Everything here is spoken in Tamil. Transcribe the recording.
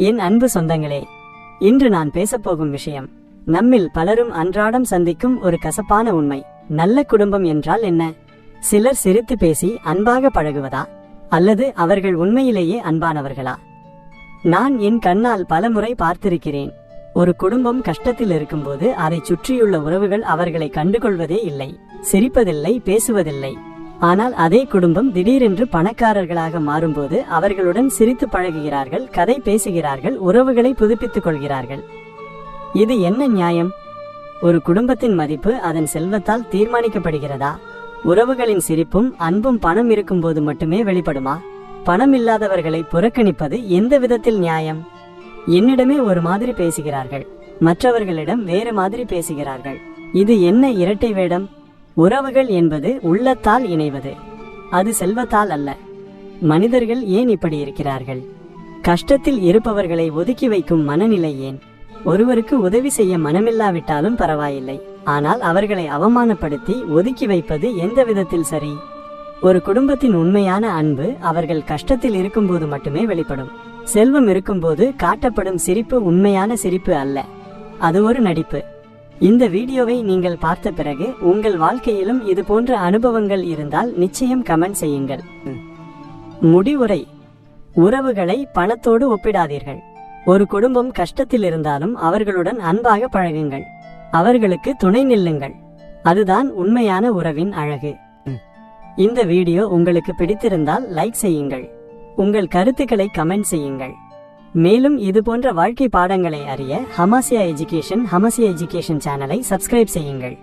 என் அன்பு சொந்தங்களே இன்று நான் பேசப்போகும் விஷயம் நம்மில் பலரும் அன்றாடம் சந்திக்கும் ஒரு கசப்பான உண்மை. நல்ல குடும்பம் என்றால் என்ன? சிலர் சிரித்து பேசி அன்பாக பழகுவதா? அல்லது அவர்கள் உண்மையிலேயே அன்பானவர்களா? நான் என் கண்ணால் பலமுறை பார்த்திருக்கிறேன். ஒரு குடும்பம் கஷ்டத்தில் இருக்கும்போது அதை சுற்றியுள்ள உறவுகள் அவர்களை கண்டுகொள்வதே இல்லை. சிரிப்பதில்லை பேசுவதில்லை. ஆனால் அதே குடும்பம் திடீரென்று பணக்காரர்களாக மாறும்போது அவர்களுடன் சிரித்து பழகுகிறார்கள் கதை பேசுகிறார்கள் உறவுகளை புதுப்பித்துக் கொள்கிறார்கள். இது என்ன நியாயம்? ஒரு குடும்பத்தின் மதிப்பு அதன் செல்வத்தால் தீர்மானிக்கப்படுகிறதா? உறவுகளின் சிரிப்பும் அன்பும் பணம் இருக்கும்போது மட்டுமே வெளிப்படுமா? பணம் இல்லாதவர்களை புறக்கணிப்பது எந்த விதத்தில் நியாயம்? என்னிடமே ஒரு மாதிரி பேசுகிறார்கள் மற்றவர்களிடம் வேறு மாதிரி பேசுகிறார்கள். இது என்ன இரட்டை வேடம்? உறவுகள் என்பது உள்ளத்தால் இணைவது. அது செல்வத்தால் அல்ல. மனிதர்கள் ஏன் இப்படி இருக்கிறார்கள்? கஷ்டத்தில் இருப்பவர்களை ஒதுக்கி வைக்கும் மனநிலை ஏன்? ஒருவருக்கு உதவி செய்ய மனமில்லாவிட்டாலும் பரவாயில்லை. ஆனால் அவர்களை அவமானப்படுத்தி ஒதுக்கி வைப்பது எந்த விதத்தில் சரி? ஒரு குடும்பத்தின் உண்மையான அன்பு அவர்கள் கஷ்டத்தில் இருக்கும்போது மட்டுமே வெளிப்படும். செல்வம் இருக்கும்போது காட்டப்படும் சிரிப்பு உண்மையான சிரிப்பு அல்ல. அது ஒரு நடிப்பு. இந்த வீடியோவை நீங்கள் பார்த்த பிறகு உங்கள் வாழ்க்கையிலும் இது போன்ற அனுபவங்கள் இருந்தால் நிச்சயம் கமெண்ட் செய்யுங்கள். முடிவுரை. உறவுகளை பணத்தோடு ஒப்பிடாதீர்கள். ஒரு குடும்பம் கஷ்டத்தில் இருந்தாலும் அவர்களுடன் அன்பாக பழகுங்கள். அவர்களுக்கு துணை நில்லுங்கள். அதுதான் உண்மையான உறவின் அழகு. இந்த வீடியோ உங்களுக்கு பிடித்திருந்தால் லைக் செய்யுங்கள். உங்கள் கருத்துக்களை கமெண்ட் செய்யுங்கள். மேலும் இது போன்ற வாழ்க்கை பாடங்களை அறிய ஹமாசியா எஜுகேஷன் ஹமாசியா எஜுகேஷன் சேனலை சப்ஸ்கிரைப் செய்யுங்கள்.